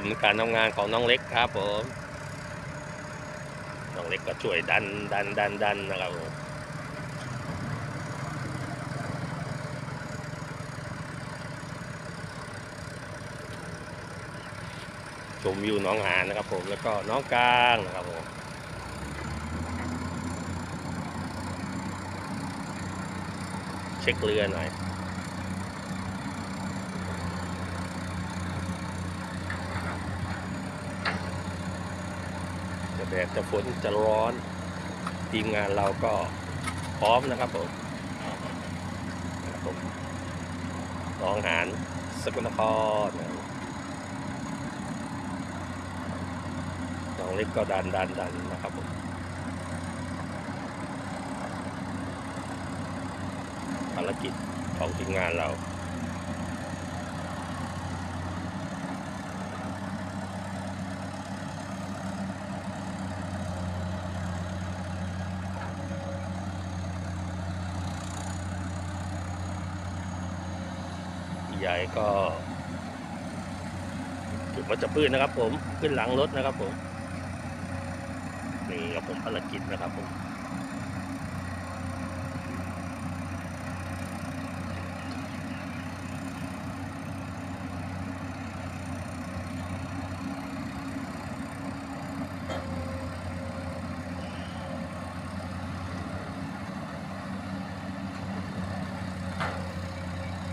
มการทำงานของน้องเล็กครับผมน้องเล็กก็ช่วยดันดันดันดันนะครับผมชมวิวน้องหานนะครับผมแล้วก็น้องกลางนะครับผมเช็คเรือหน่อย จะแดดจะฝนจะร้อน ทีมงานเราก็พร้อมนะครับผมผมรองหารสกุลนครน้องเล็กก็ดันดันดันนะครับผมภารกิจของทีมงานเรา ใหญ่ก็จุดวัชพืชนะครับ ผมขึ้นหลังรถนะครับผมนี่ครับผมภารกิจนะครับผม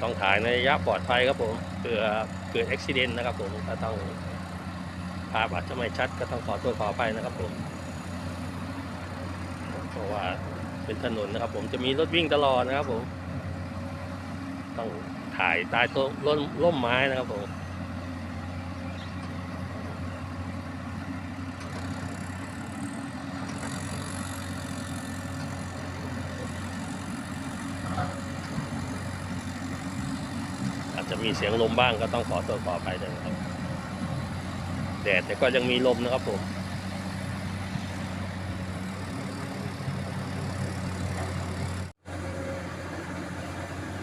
ต้องถ่ายในระยะปลอดภัยครับผมเผื่อเกิดอุบิเหตุนะครับผมก็ต้องภาพอาจจะไม่ชัดก็ต้องขอตัวขอไปนะครับผมเพราะว่าเป็นถนนนะครับ ผมจะมีรถวิ่งตลอดนะครับผม ต้องถ่ายใต้ต้นร่มร่มไม้นะครับผม จะมีเสียงลมบ้างก็ต้องขอตัวขอไปด้วยครับแดดแต่ก็ยังมีลมนะครับผม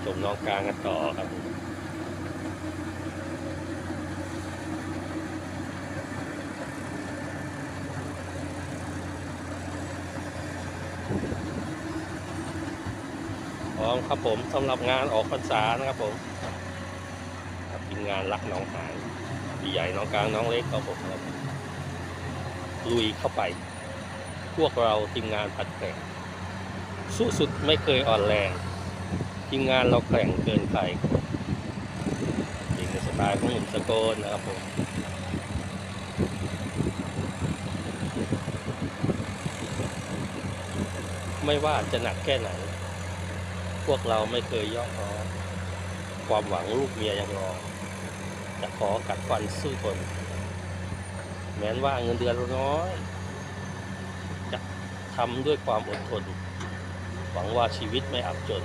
ชมน้องกลางกันต่อครับผมพร้อมครับผมสำหรับงานออกพรรษานะครับผม งานรักน้องหายพี่ใหญ่น้องกลางน้องเล็กครับผมครับลุยเข้าไป พวกเราทีมงานผัดแข่งสู้สุดไม่เคยอ่อนแรงทีมงานเราแกร่งเกินใครนี่ในสไตล์ของหนุ่มสโกลนะครับผมไม่ว่าจะหนักแค่ไหน พวกเราไม่เคยย่อท้อความหวังลูกเมียยังรอ จะขอกัดฟันสู้ทนแม้นว่าเงินเดือนเราน้อย จะทำด้วยความอดทน หวังว่าชีวิตไม่อับจน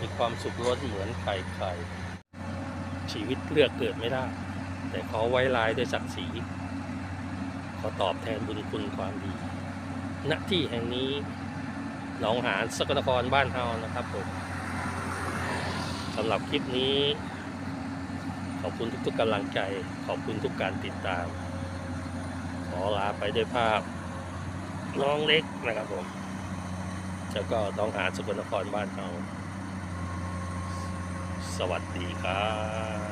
มีความสุขล้นเหมือนใครใครๆชีวิตเลือกเกิดไม่ได้ แต่ขอไว้ลายด้วยศักดิ์ศรีขอตอบแทนบุญคุณความดี ณที่แห่งนี้หนองหานสกลนครบ้านเฮานะครับผมสำหรับคลิปนี้ ขอบคุณทุกๆกำลังใจ ขอบคุณทุกการติดตาม ขอลาไปด้วยภาพ น้องเล็กนะครับผม แล้วก็ต้องหาสกลนครบ้านเรา สวัสดีครับ